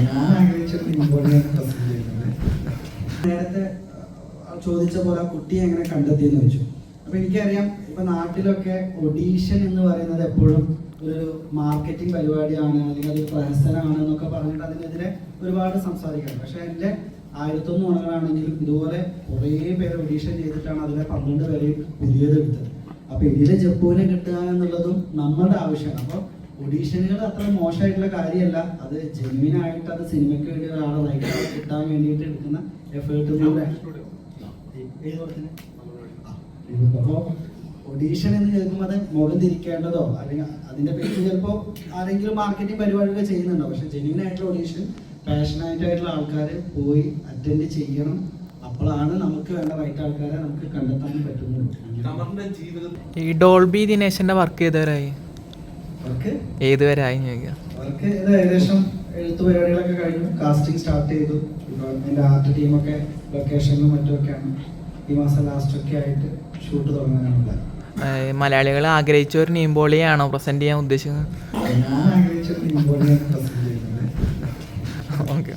നേരത്തെ ചോദിച്ച പോലെ കുട്ടിയെ എങ്ങനെ കണ്ടെത്തി എന്ന് വെച്ചു അപ്പൊ എനിക്കറിയാം ഇപ്പൊ നാട്ടിലൊക്കെ ഒഡീഷൻ എന്ന് പറയുന്നത് എപ്പോഴും ഒരു മാർക്കറ്റിംഗ് പരിപാടിയാണ് അല്ലെങ്കിൽ അതൊരു പ്രഹസനമാണ് എന്നൊക്കെ പറഞ്ഞിട്ട് അതിനെതിരെ ഒരുപാട് സംസാരിക്കാം പക്ഷെ എന്റെ ആയിരത്തൊന്ന് ഉണകളാണെങ്കിലും ഇതുപോലെ കുറേ പേര് ഒഡീഷൻ ചെയ്തിട്ടാണ് അതിലെ പന്ത്രണ്ട് പേരെയും പുതിയത് എടുത്തത് അപ്പൊ ഇതിലെ ജപ്പൂനെ കിട്ടുക എന്നുള്ളതും നമ്മുടെ ആവശ്യമാണ്. അപ്പൊ ഒഡീഷനുകൾ അത്ര മോശമായിട്ടുള്ള കാര്യമല്ല. അത് ജെന്യൂൻ ആയിട്ട് അത് സിനിമയ്ക്ക് വേണ്ടി ഒരാളെ നയിക്കാൻ കിട്ടാൻ വേണ്ടിയിട്ട് എടുക്കുന്ന എഫേർട്ട് അപ്പോ ഒഡീഷൻ എന്ന് കേൾക്കുമ്പോൾ അത് മുഖം തിരിക്കേണ്ടതോ? അല്ലെങ്കിൽ അതിന്റെ പേര് ചിലപ്പോൾ ആരെങ്കിലും മാർക്കറ്റിംഗ് പരിപാടികൾ ചെയ്യുന്നുണ്ടോ? പക്ഷെ ജെന്യൂൻ ആയിട്ടുള്ള ഒഡീഷൻ പാഷനായിട്ടായിട്ടുള്ള ആൾക്കാർ പോയി അറ്റൻഡ് ചെയ്യണം. അപ്പോഴാണ് നമുക്ക് വേണ്ട റൈറ്റ് ആൾക്കാരെ നമുക്ക് കണ്ടെത്താൻ ജീവിതത്തിൽ ഈ ഡോൾബി ദിനേശന്റെ വർക്ക് ചെയ്തവരായി ഏതുവരെ ആയി ചോദിക്കാം? അവർക്ക് ഇത് ഏകദേശം എഴുത്ത് പരിപാടികളൊക്കെ കഴിഞ്ഞു. കാസ്റ്റിംഗ് സ്റ്റാർട്ട് ചെയ്തു. എന്റെ ആർട്ട് ടീമൊക്കെ ലൊക്കേഷനിലും മറ്റുമൊക്കെയാണ്. ഈ മാസം ലാസ്റ്റ് ഒക്കെ ആയിട്ട് ഷൂട്ട് തുടങ്ങാനാണ് പ്ലാൻ മലയാളികൾ ആഗ്രഹിച്ച ഒരു നീമ്പോളിയാണോ പ്രസന്റ് ചെയ്യാൻ ഉദ്ദേശിക്കുന്നത്? ഞാൻ ആഗ്രഹിച്ചത് ഇമ്പോർട്ടന്റ് പ്രസന്റ് ചെയ്യുന്നത്. ഓക്കെ